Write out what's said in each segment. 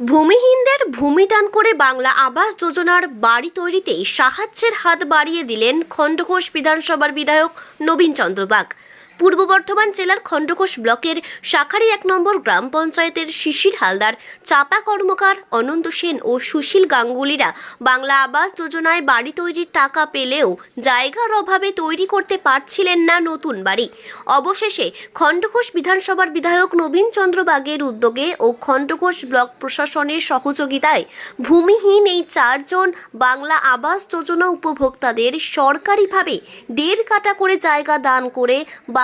ভূমিহীনদের ভূমিদান করে বাংলা আবাস যোজনার বাড়ি তৈরিতে সাহায্যের হাত বাড়িয়ে দিলেন খণ্ডঘোষ বিধানসভার বিধায়ক নবীন চন্দ্র বাগ পূর্ব বর্ধমান জেলার খণ্ডঘোষ ব্লকের শাখারি এক নম্বর গ্রাম পঞ্চায়েতের শিশির হালদার, চাপা কর্মকার অনন্ত সেন ও সুশীল গাঙ্গুলিরা বাংলা আবাস যোজনায় বাড়ি তৈরির টাকা পেলেও জায়গার অভাবে তৈরি করতে পারছিলেন না নতুন বাড়ি। অবশেষে খণ্ডঘোষ বিধানসভার বিধায়ক নবীন চন্দ্র বাগের উদ্যোগে ও খণ্ডঘোষ ব্লক প্রশাসনের সহযোগিতায় ভূমিহীন এই চারজন বাংলা আবাস যোজনা উপভোক্তাদের সরকারিভাবে দেড় কাটা করে জায়গা দান করে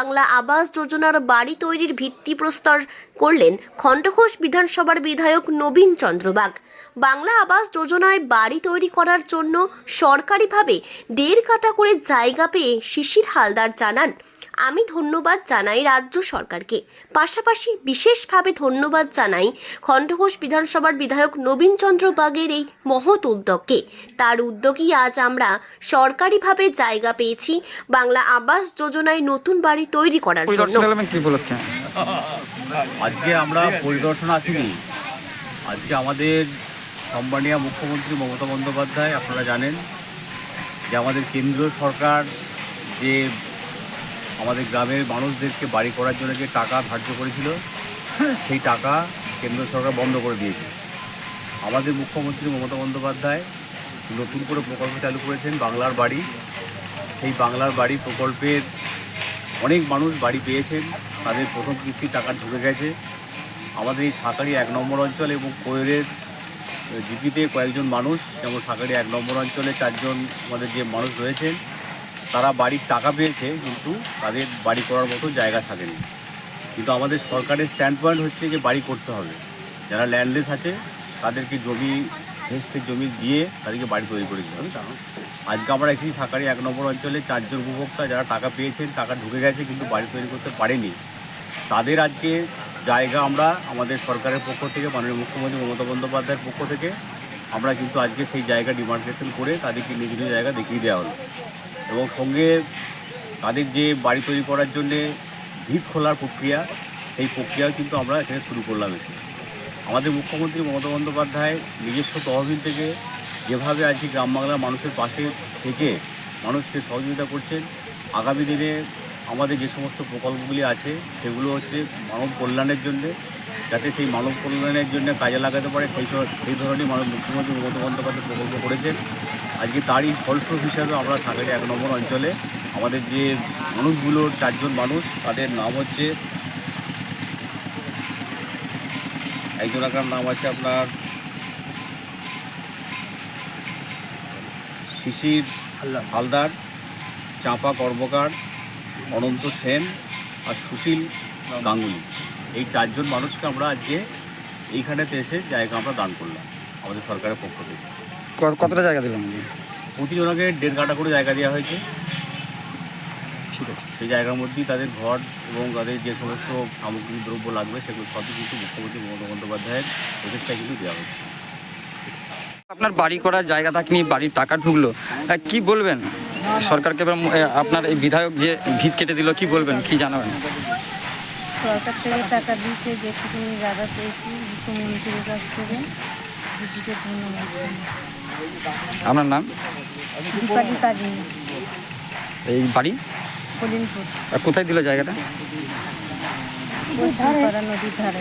বাংলা আবাস যোজনার বাড়ি তৈরির ভিত্তিপ্রস্তর করলেন খণ্ডঘোষ বিধানসভার বিধায়ক নবীন চন্দ্র বাগ। বাংলা আবাস যোজনায় বাড়ি তৈরি করার জন্য সরকারিভাবে দেড় কাটা করে জায়গা পেয়ে শিশির হালদার জানান আমি ধন্যবাদ জানাই রাজ্য সরকারকে। পাশাপাশি বিশেষভাবে ধন্যবাদ জানাই খণ্ডঘোষ বিধানসভার বিধায়ক নবীন চন্দ্র বাগের এই মহৎ উদ্যোগকে। তার উদ্যোগই আজ আমরা সরকারিভাবে জায়গা পেয়েছি বাংলা আবাস যোজনায় নতুন বাড়ি তৈরি করার জন্য। আজকে আমরা পরিদর্শন আসিনি আজকে আমাদের সম্মানীয় মুখ্যমন্ত্রী মমতা বন্দ্যোপাধ্যায় আপনারা জানেন যে আমাদের কেন্দ্রীয় সরকার যে আমাদের গ্রামের মানুষদেরকে বাড়ি করার জন্য যে টাকা ধার্য করেছিল, সেই টাকা কেন্দ্র সরকার বন্ধ করে দিয়েছে। আমাদের মুখ্যমন্ত্রী মমতা বন্দ্যোপাধ্যায় নতুন করে প্রকল্প চালু করেছেন বাংলার বাড়ি। সেই বাংলার বাড়ি প্রকল্পের অনেক মানুষ বাড়ি পেয়েছেন, তাদের প্রথম কিস্তি টাকা ঢুকে গেছে। আমাদের এই সাঁকারি এক নম্বর অঞ্চল এবং কোয়েলের জিপিতে কয়েকজন মানুষ, যেমন সাঁকারি এক নম্বর অঞ্চলে চারজন আমাদের যে মানুষ রয়েছেন তারা বাড়ির টাকা পেয়েছে, কিন্তু তাদের বাড়ি করার মতো জায়গা থাকেনি। কিন্তু আমাদের সরকারের স্ট্যান্ড পয়েন্ট হচ্ছে যে বাড়ি করতে হবে। যারা ল্যান্ডলেস আছে, তাদেরকে জমি ভেস্টের জমি দিয়ে তাদেরকে বাড়ি তৈরি করে দিতে হবে। আজকে আমরা এসেছি সাঁকারি এক নম্বর অঞ্চলে, চারজন উপভোক্তা যারা টাকা পেয়েছেন, টাকা ঢুকে গেছে, কিন্তু বাড়ি তৈরি করতে পারেনি। তাদের আজকে জায়গা আমরা আমাদের সরকারের পক্ষ থেকে, মাননীয় মুখ্যমন্ত্রী মমতা বন্দ্যোপাধ্যায়ের পক্ষ থেকে, আমরা কিন্তু আজকে সেই জায়গা ডিমার্কেশন করে তাদেরকে নিজ নিজ জায়গা দেখিয়ে দেওয়া হলো। এবং সঙ্গে তাদের যে বাড়ি তৈরি করার জন্যে ভিত খোলার প্রক্রিয়া, সেই প্রক্রিয়াও কিন্তু আমরা এখানে শুরু করলাম এসে আমাদের মুখ্যমন্ত্রী মমতা বন্দ্যোপাধ্যায় নিজস্ব তহবিল থেকে যেভাবে আজকে গ্রাম বাংলার মানুষের পাশে থেকে মানুষকে সহযোগিতা করছেন, আগামী দিনে আমাদের যে সমস্ত প্রকল্পগুলি আছে, সেগুলো হচ্ছে মানব কল্যাণের জন্যে, যাতে সেই মানব কল্যাণের জন্য কাজে লাগাতে পারে, সেই সেই ধরনের মানব, মুখ্যমন্ত্রী মমতা বন্দ্যোপাধ্যায় প্রকল্প করেছেন। আজকে তারই ফলস্বরূপ হিসাবে আমরা সাগরে এক নম্বর অঞ্চলে আমাদের যে মানুষগুলোর চারজন মানুষ তাদের নাম হচ্ছে একজন একজনাকার নাম আছে আপনার শিশির হালদার চাঁপা কর্মকার অনন্ত সেন আর সুশীল গাঙ্গুলি। এই চারজন মানুষকে আমরা আজকে এইখানেতে এসে জায়গা আমরা দান করলাম আমাদের সরকারের পক্ষ থেকে। কতটা জায়গা দিলাম প্রতি প্রতিজনকে দেড় কাটা করে জায়গা দেওয়া হয়েছে। ঠিক আছে। সেই জায়গার মধ্যেই তাদের ঘর এবং তাদের যে সমস্ত সামগ্রিক দ্রব্য লাগবে সেগুলো সবই কিন্তু মুখ্যমন্ত্রী মমতা বন্দ্যোপাধ্যায়ের প্রচেষ্টায় কিন্তু দেওয়া হয়েছে। আপনার বাড়ি করার জায়গা থাকেনি বাড়ির টাকা ঢুকলো কি বলবেন? সরকারকে এবার আপনার এই বিধায়ক যে ভিত কেটে দিল কি বলবেন? কি জানাবেন? সরকার থেকে টাকা দিয়েছে যেটুকুনি জায়গা পেয়েছি মুখ্যমন্ত্রীর কাছ থেকে। ধন্যবাদ। আপনার নাম? এই বাড়ি? কোথায় দিল জায়গাটা? নদীর ধারে।